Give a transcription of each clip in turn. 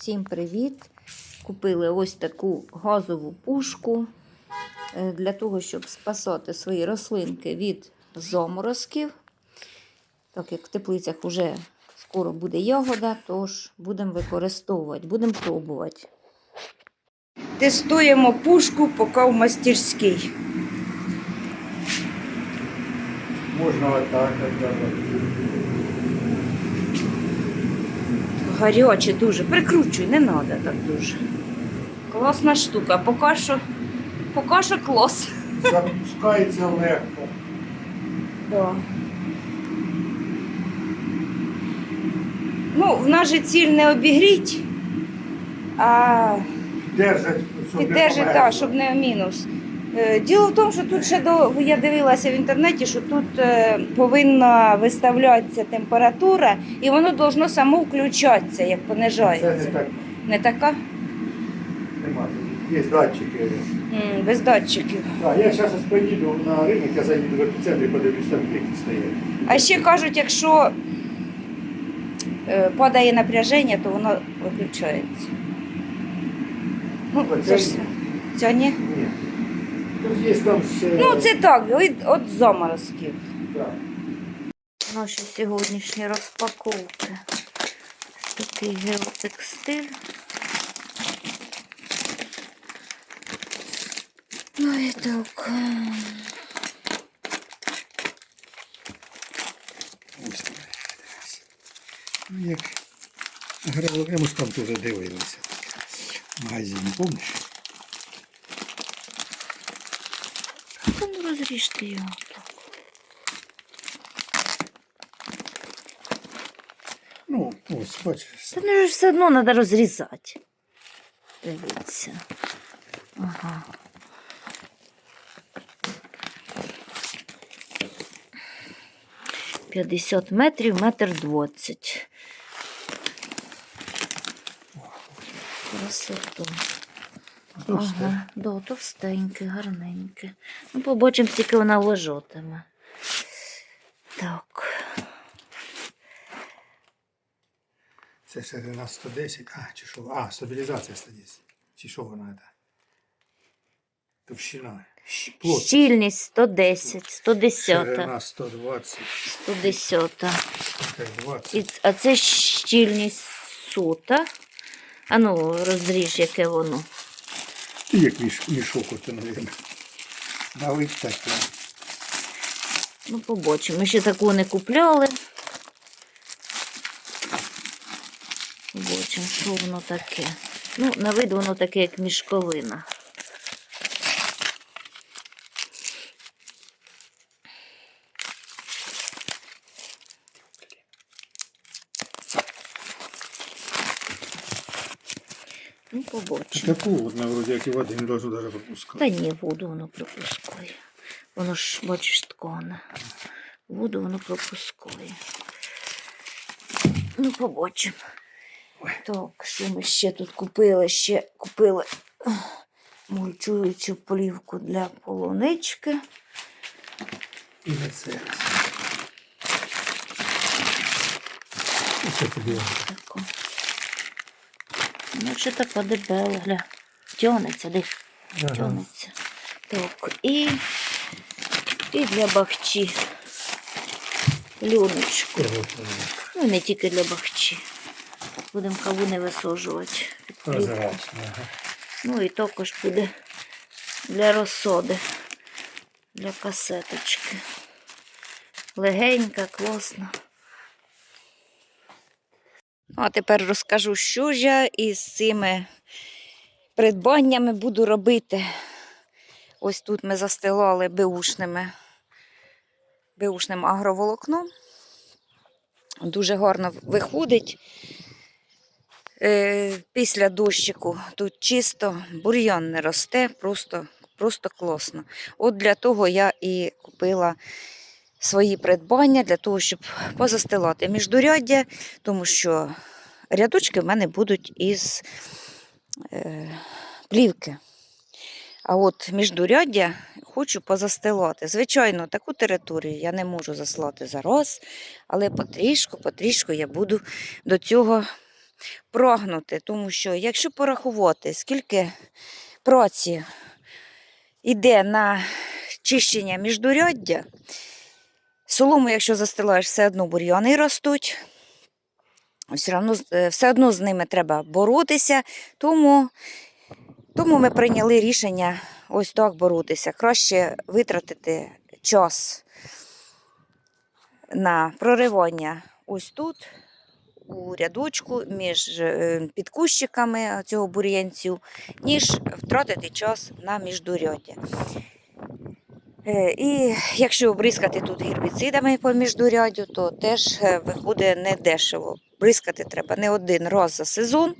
Всім привіт! Купили ось таку газову пушку е, для того, щоб спасати свої рослинки від заморозків. Так як в теплицях вже скоро буде ягода, тож будемо використовувати, будемо пробувати. Тестуємо пушку поки в мастерській. Можно вот так, вот Гаряче дуже. Прикручуй, не треба так дуже. Класна штука. Поки що, поки що клас. Запускається легко. Да. Ну, в нас же ціль не обігріть, а Держать, щоб не так, померзло. щоб не мінус. Е, Діло в тому, що тут ще до я дивилася в інтернеті, що тут е, повинна виставлятися температура, і воно должно само включатися, як Це не понижається. так, Не така? нема. Є датчики. М, без датчиків. Так, я зараз поїду на ринок, я заїду в епіцентр і подивлюсь, там які стоять. А ще кажуть, якщо е, падає напряження, то воно виключається. Ну, це ж ця ні. Ні. Є там ще... Ну, це так, від, от заморозків. Так. Наші сьогоднішні розпаковки. Такий геотекстиль. Ну і так. Ось. Ну, як гравали, ми ж там теж дивилися. В магазині, помниш? Та ну розріжте його так. Ну, ось, бачиш. Та ну ж все одно треба розрізати. Дивіться. Ага. П'ятдесят метрів, метр двадцять. Красоту. Товсте. Ага, да, товстеньке, гарненьке. Ну, побачимо, скільки вона лежатиме. Так. Це ширина 110. А, чи що? А, стабілізація 110. Чи що вона це? Товщина. Плот. Щільність 110, 110, Ширина 120, 110. 120. І, а це щільність сота. А ну, розріж, яке воно. І як міш, мішок, оце, мабуть. Давить таке. Ну, побачимо. Ми ще таку не купляли. Побачимо, що воно таке. Ну, на вид воно таке, як мішковина. Ну, побачимо. Таку, вона вроді як і води не должно даже пропускати. Та ні, воду воно пропускає. Воно ж, бачиш, ткане. Воду воно пропускає. Ну, побачимо. Так, що ми ще тут купили? Ще купили мульчуючу плівку для полунички. І не це. Таку. Ну, ще така дебела, гля. Тянеться, де Ага. тянеться. Так, і, і для бахчі. Льоночку. Ну, не тільки для бахчі. Будемо кавуни висаджувати. під плівку. Ну і також буде для розсоди, для касеточки. Легенька, класна. Ну, а тепер розкажу, що я із цими придбаннями буду робити. Ось тут ми застилали беушними, беушним агроволокном. Дуже гарно виходить. Е, після дощику тут чисто, бур'ян не росте, просто, просто класно. От для того я і купила свої придбання, для того, щоб позастилати міждуряддя, тому що рядочки в мене будуть із е, плівки. А от міждуряддя хочу позастилати. Звичайно, таку територію я не можу заслати зараз, але потрішку, потрішку я буду до цього прогнути, тому що якщо порахувати, скільки праці йде на чищення міждуряддя, солому, якщо застилаєш, все одно бур'яни ростуть. Все одно, е, все одно з ними треба боротися, тому, тому ми прийняли рішення ось так боротися. Краще витратити час на проривання ось тут, у рядочку між е, підкущиками цього бур'янцю, ніж втратити час на міждуряддя. Е, І якщо бризкати тут гербіцидами по міждуряддю, то теж е, виходить недешево. Бризкати треба не один раз за сезон,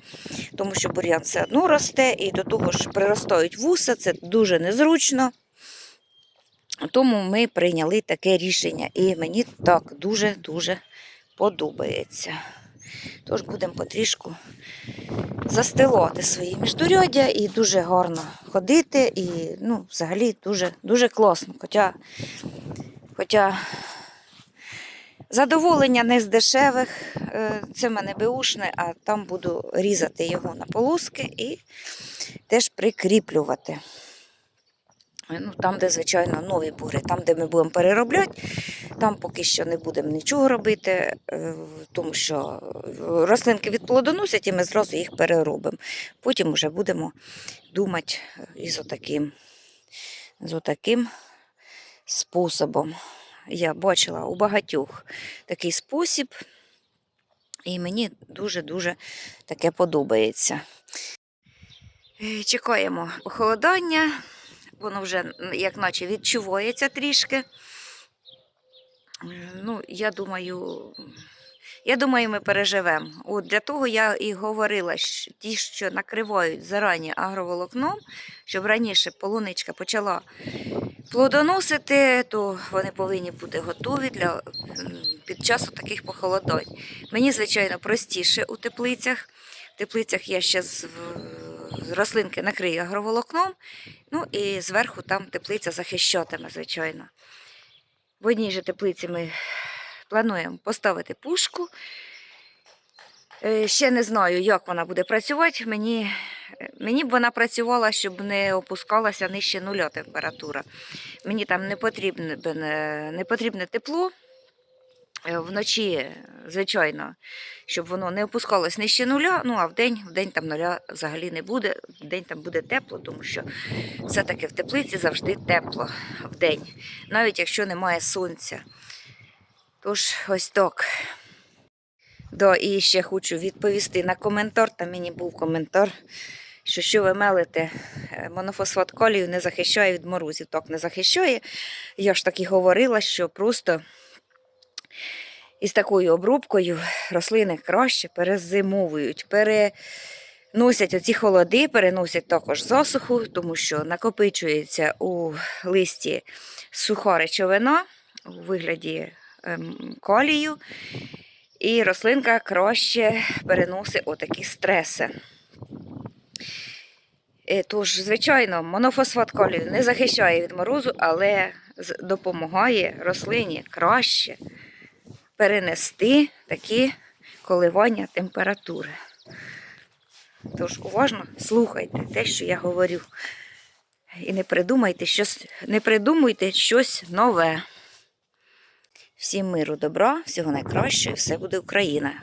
тому що бур'ян все одно росте, і до того ж приростають вуса, це дуже незручно. Тому ми прийняли таке рішення. І мені так дуже-дуже подобається. Тож будемо потрішку застилати свої міждуряддя і дуже гарно ходити. І ну, взагалі дуже, дуже класно. Хоча, хоча задоволення не з дешевих, е, це в мене беушне, а там буду різати його на полоски і теж прикріплювати. Ну, там, де, звичайно, нові бури, там, де ми будемо переробляти, там поки що не будемо нічого робити, е, тому що рослинки відплодоносять і ми зразу їх переробимо. Потім вже будемо думати із отаким, з отаким способом. Я бачила у багатьох такий спосіб, і мені дуже-дуже таке подобається. Е, Чекаємо похолодання воно вже як наче відчувається трішки. Ну, я думаю, я думаю, ми переживемо. От для того я і говорила, що ті, що накривають зарані агроволокном, щоб раніше полуничка почала плодоносити, то вони повинні бути готові для під часу таких похолодань. Мені, звичайно, простіше у теплицях. В теплицях я ще з рослинки накрию агроволокном, ну і зверху там теплиця захищатиме, звичайно. В одній же теплиці ми плануємо поставити пушку. Е, Ще не знаю, як вона буде працювати. Мені, мені б вона працювала, щоб не опускалася нижче нуля температура. Мені там не потрібне, не- не потрібне тепло. Е, Вночі, звичайно, щоб воно не опускалось нижче нуля, ну а вдень, вдень там нуля взагалі не буде. Вдень там буде тепло, тому що все-таки в теплиці завжди тепло вдень, навіть якщо немає сонця. Тож, ось так. Да, і ще хочу відповісти на коментар. Там мені був коментар, що що ви мелите, е, монофосфат калію не захищає від морозів. Так, не захищає. Я ж так і говорила, що просто із такою обробкою рослини краще перезимовують, переносять оці холоди, переносять також засуху, тому що накопичується у листі суха речовина у вигляді ем, калію, і рослинка краще переносить отакі стреси. Е, Тож, звичайно, монофосфат калію не захищає від морозу, але допомагає рослині краще перенести такі коливання температури. Тож уважно слухайте те, що я говорю. І не придумайте щось, не придумуйте щось нове. Всім миру, добра, всього найкращого, і все буде Україна.